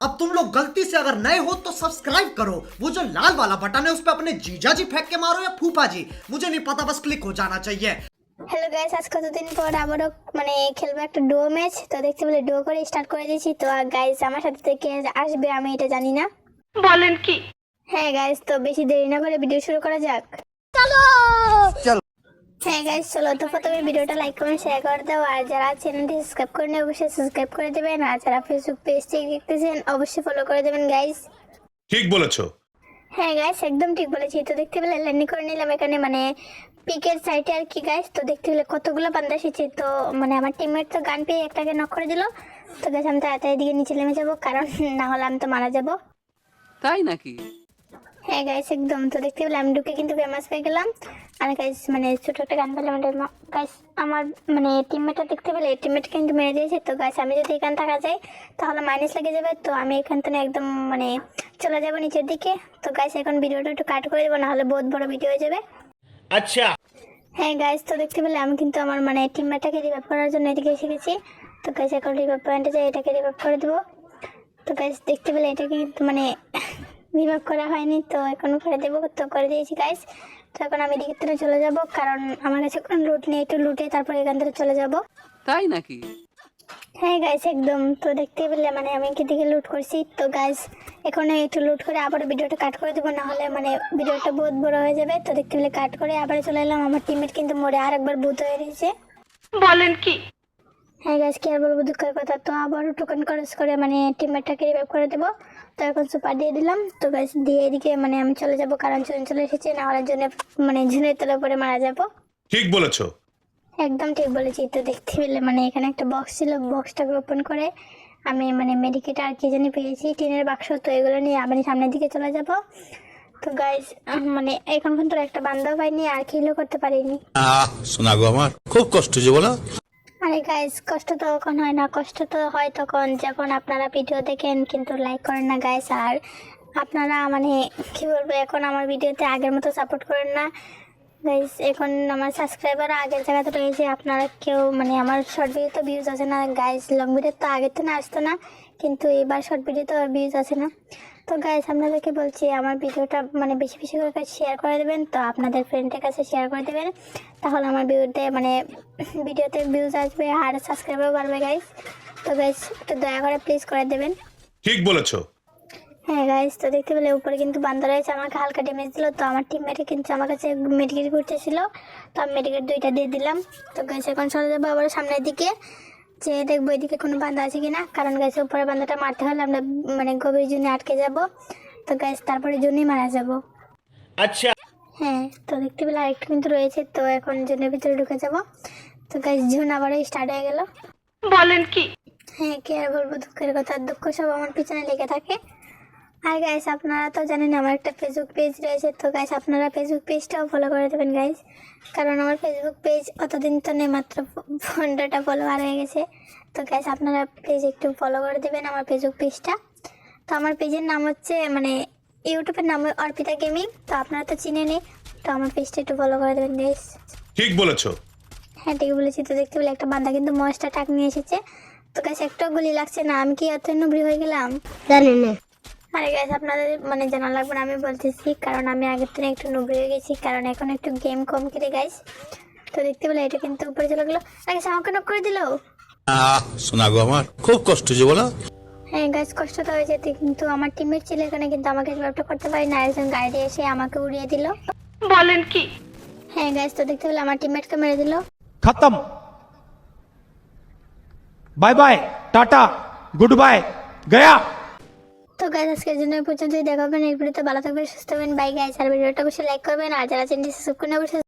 अब तुम लोग गलती से अगर नए हो तो सब्सक्राइब करो वो जो लाल वाला बटन है उस पर अपने जीजा जी फेंक के मारो या फूफा जी मुझे नहीं पता बस क्लिक हो जाना चाहिए হ্যালো গাইস আজ কতদিন পর আবারও মানে খেলবো একটা ডো ম্যাচ তো দেখতে পেলে ডো করে স্টার্ট করে দিয়েছি তো গাইস আমার সাথে থেকে আসবে আমি এটা জানি না বলেন কি হ্যাঁ গাইস তো বেশি দেরি না করে ভিডিও শুরু করা যাক চলো হ্যাঁ গাইস চলো তো প্রথমে ভিডিওটা লাইক কমেন্ট শেয়ার করে দাও। আর যারা চ্যানেলটি সাবস্ক্রাইব করে নেই অবশ্যই সাবস্ক্রাইব করে দেবেন। আর যারা ফেসবুক পেজ থেকে দেখতেছেন অবশ্যই ফলো করে দেবেন গাইস ঠিক বলেছ। হ্যাঁ গাইস একদম ঠিক বলেছি। তো দেখতে পেলে ল্যান্ডিং করে নিলাম এখানে মানে পিকের সাইডে আর কি গাইস তো দেখতে পেলে কতগুলো বান্দা এসেছে। তো মানে আমার টিমমেট তো গান পেয়ে একটাকে নক করে দিল। তো গাছ আমি তাড়াতাড়ি দিকে নিচে নেমে যাব কারণ না হলে আমি তো মারা যাব। তাই নাকি? হ্যাঁ গাইস একদম। তো দেখতে পেলে আমি ঢুকে কিন্তু ফেমাস হয়ে গেলাম। আর গাইস মানে ছোট একটা গান পেলাম গাইস আমার মানে টিমমেটটা দেখতে পেলে টিমমেট কিন্তু মেরে দিয়েছে। তো গাইস আমি যদি এখান থাকা যাই তাহলে মাইনাস লেগে যাবে। তো আমি এখান থেকে একদম মানে চলে যাব নিচের দিকে। তো গাইস এখন ভিডিওটা একটু কাট করে দেবো নাহলে বহুত বড় ভিডিও হয়ে যাবে। আচ্ছা। হ্যাঁ গাইস তো দেখতে পেলে আমি কিন্তু আমার মানে টিমমেটটাকে রিভাইভ করার জন্য এদিকে এসে গেছি। তো গাইস এখন রিভাইভ পয়েন্টে যাই এটাকে রিভাইভ করে দেবো। তো গাইস দেখতে পেলে এটাকে কিন্তু মানে রিভাইভ করা হয়নি তো এখন করে দেবো। তো করে দিয়েছি গাইস তো এখন আমি এদিকে থেকে চলে যাব কারণ আমার কাছে কোনো লুট নেই একটু লুটে তারপর এখান থেকে চলে যাব। তাই নাকি? হ্যাঁ গাইস একদম। তো দেখতে পেলে মানে আমি কি দিকে লুট করছি। তো গাইস এখন একটু লুট করে আবার ভিডিওটা কাট করে দেবো নাহলে মানে ভিডিওটা বহুত বড় হয়ে যাবে। তো দেখতে পেলে কাট করে আবার চলে এলাম। আমার টিমমেট কিন্তু মরে আর একবার ভূত হয়ে রয়েছে বলেন কি? হ্যাঁ গাইস কি আর বলব দুঃখের কথা। তো আবারও টোকেন খরচ করে মানে টিমমেটটাকে রিভাইভ করে দেবো। তো এখন সুপার দিয়ে দিলাম। তো গাইস দিয়ে এদিকে মানে আমি চলে যাব কারণ জুন চলে এসেছে না হলে জুনে মানে জুনের তলে পরে মারা যাব। ঠিক বলেছ। একদম ঠিক বলেছি। তো দেখতে পেলে মানে এখানে একটা বক্স ছিল বক্সটাকে ওপেন করে আমি মানে মেডিকেট আর কি জানি পেয়েছি টিনের বাক্স। তো এগুলো নিয়ে আমি সামনের দিকে চলে যাব। তো গাইস মানে এখন পর্যন্ত একটা বান্ধাও পাইনি আর কিলো করতে পারিনি। আহ শোনা গো আমার খুব কষ্ট যে বলো। আরে গাইস কষ্ট তো তখন হয় না, কষ্ট তো হয় তখন। যখন আপনারা ভিডিও দেখেন, কিন্তু লাইক করেন না গাইস আর আপনারা মানে কি বলব, এখন আমার ভিডিওতে আগের মতো সাপোর্ট করেন না। গাইস এখন আমার সাবস্ক্রাইবার আগের জায়গাতে রয়েছে, আপনারা কেউ মানে আমার শর্ট ভিডিও তো ভিউজ আছে না। গাইস লং ভিডিও তো আগের তো না আসতো না, কিন্তু এবার শর্ট ভিডিও তো ভিউজ আছে না। তো গাইস আপনাদেরকে বলছি আমার ভিডিওটা মানে বেশি বেশি করে শেয়ার করে দেবেন তো আপনাদের ফ্রেন্ডের কাছে শেয়ার করে দেবেন। তাহলে আমার ভিডিওতে মানে ভিডিওতে ভিউজ আসবে আর সাবস্ক্রাইবার বাড়বে গাইস তো গাইস একটু দয়া করে প্লিজ করে দেবেন। ঠিক বলেছ। হ্যাঁ গাইস তো দেখতে পেলে উপরে কিন্তু বান্দা রয়েছে আমাকে হালকা ড্যামেজ দিল তো আমার টিমমেটে কিন্তু আমার কাছে মেডিকেট করতেছিল তো আমি মেডিকেট দুইটা দিয়ে দিলাম। তো গাইস এখন চলে যাব আবার সামনের দিকে। যে দেখব এদিকে কোনো বান্ধা আছে কিনা? কারণ গাইস উপরে বান্ধাটা মারতে হলে আমরা মানে গভীর জন্য আটকে যাব। তো গাইস তারপরে জন্যই মারা যাব। আচ্ছা। হ্যাঁ তো দেখতে পেলে আরেকটু কিন্তু রয়েছে তো এখন জনের ভিতরে ঢুকে যাব। তো গাইস জুন আবার স্টার্ট হয়ে গেল। বলেন কি? হ্যাঁ কি আর বলব দুঃখের কথা দুঃখ সব আমার পিছনে লেগে থাকে। আর গাইস আপনারা তো জানেন আমার একটা ফেসবুক পেজ রয়েছে তো গাইস আপনারা ফেসবুক পেজটাও ফলো করে দেবেন গাইস কারণ আমার ফেসবুক পেজ অতদিন তো নেই মাত্র পনেরোটা ফলোয়ার হয়ে গেছে। তো গাইস আপনারা প্লিজ একটু ফলো করে দেবেন আমার ফেসবুক পেজটা তো আমার পেজের নাম হচ্ছে মানে ইউটিউবের নাম অর্পিতা গেমিং তো আপনারা তো চিনেনই তো আমার পেজটা একটু ফলো করে দেবেন গাইস ঠিক বলেছ। হ্যাঁ ঠিক বলেছি তো দেখতে পেলে একটা বান্দা কিন্তু মশটা টাক নিয়ে এসেছে। তো গাছ একটা গুলি লাগছে না আমি কি অত নুবড়ি হয়ে গেলাম? জানি না। আরে গাইস আপনাদের মানে জানা লাগবে না আমি বলতেছি কারণ আমি আগের থেকে একটু নুবে হয়ে গেছি কারণ এখন একটু গেম কম খেলে গাইস তো দেখতে পেলে এটা কিন্তু উপরে চলে গেলো। আগে আমাকে নক করে দিল। শোনা গো আমার খুব কষ্ট হয়েছে বলো। হ্যাঁ গাছ কষ্ট তো হয়েছে কিন্তু আমার টিমের ছিল এখানে কিন্তু আমাকে জবাবটা করতে পারি না একজন গাড়ি এসে আমাকে উড়িয়ে দিল। বলেন কি? হ্যাঁ গাছ তো দেখতে পেলে আমার টিমমেটকে মেরে দিল। খতম। বাই বাই টাটা গুড বাই গয়া তো গাইজ আজকের জন্য এই পর্যন্তই। দেখা হবে নেক্সট ভিডিওতে ভালো থাকবেন, সুস্থ হবেন। বাই গাইজ আর ভিডিওটা অবশ্যই লাইক করবেন। আর যারা চ্যানেলটি সাবস্ক্রাইব করেন, অবশ্যই